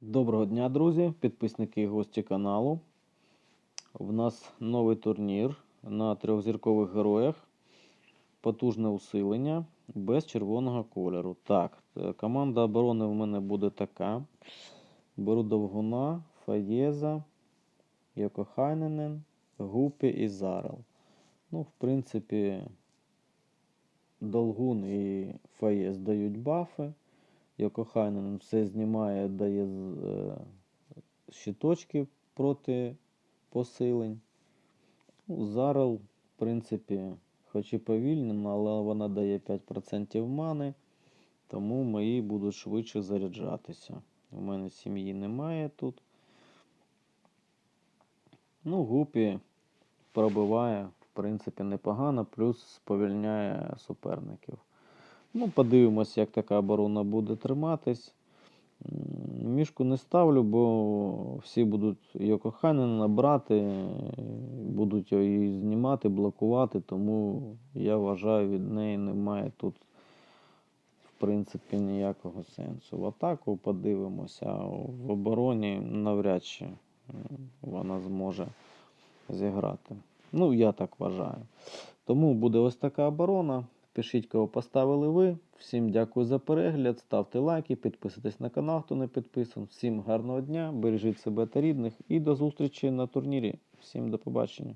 Доброго дня, друзі, підписники і гості каналу. В нас новий турнір на трьохзіркових героях. Потужне усилення без червоного кольору. Так, е, команда оборони в мене буде така. Беру Довгуна, Фаєза, Йокохайненен, Гупі і Зарел. Ну, в принципі, Долгун і Фаєз дають бафи. Йокохайнен все знімає, дає е, щиточки проти посилень. Ну, Зарел, в принципі, хоч і повільна, але вона дає 5% мани, тому мої будуть швидше заряджатися. У мене сім'ї немає тут. Ну, гупі пробиває, в принципі, непогано, плюс сповільняє суперників. Ну, подивимось, як така оборона буде триматись. Мішку не ставлю, бо всі будуть Йокоханена брати, будуть її знімати, блокувати, тому я вважаю, від неї немає тут, в принципі, ніякого сенсу. В атаку подивимося, а в обороні навряд чи вона зможе зіграти. Ну, я так вважаю. Тому буде ось така оборона. Пишіть, кого поставили ви. Всім дякую за перегляд. Ставте лайки, підписуйтесь на канал, хто не підписаний. Всім гарного дня, бережіть себе та рідних і до зустрічі на турнірі. Всім до побачення.